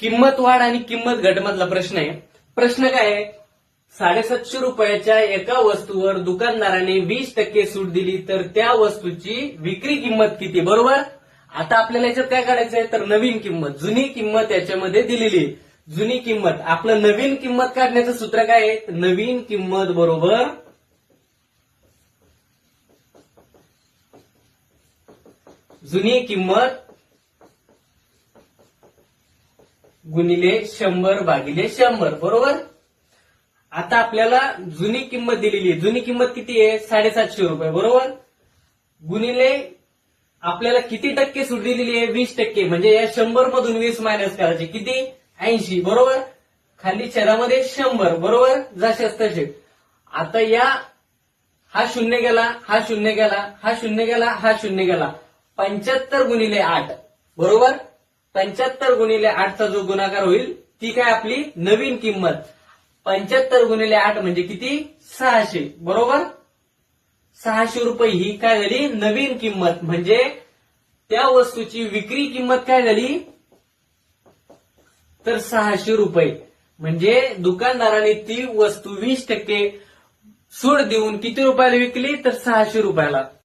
किंमत वाढ आणि किंमत घटमधला प्रश्न आहे. प्रश्न काय आहे? साडेसातशे रुपयाच्या एका वस्तूवर दुकानदाराने वीस टक्के सूट दिली तर त्या वस्तूची विक्री किंमत किती? बरोबर? आता आपल्याला याच्यात काय काढायचं आहे? तर नवीन किंमत जुनी किंमत याच्यामध्ये दिलेली. जुनी किंमत आपलं नवीन किंमत काढण्याचं सूत्र काय आहे? नवीन किंमत बरोबर? जुनी किंमत गुणिले शंभर भागिले शंभर बरोबर? आता आपल्याला जुनी किंमत दिलेली आहे. जुनी किंमत किती आहे? साडेसातशे रुपये बरोबर? गुणिले आपल्याला किती टक्के सूट दिलेली आहे? वीस टक्के. म्हणजे या शंभर मधून वीस मायनस करायचे किती? ऐंशी बरोबर? खाली शहरामध्ये शंभर बरोबर? जशाच तसे. आता या हा शून्य गेला हा शून्य गेला हा शून्य गेला हा शून्य गेला. पंच्याहत्तर गुणिले आठ बरोबर? पंच्याहत्तर गुणिले आठचा जो गुणाकार होईल ती काय आपली नवीन किंमत. पंच्याहत्तर गुणिले आठ म्हणजे किती? सहाशे. बरोबर? सहाशे रुपये ही काय झाली? नवीन किंमत. म्हणजे त्या वस्तूची विक्री किंमत काय झाली? तर सहाशे रुपये. म्हणजे दुकानदाराने ती वस्तू वीस टक्के सूट देऊन किती रुपयाला विकली? तर सहाशे रुपयाला.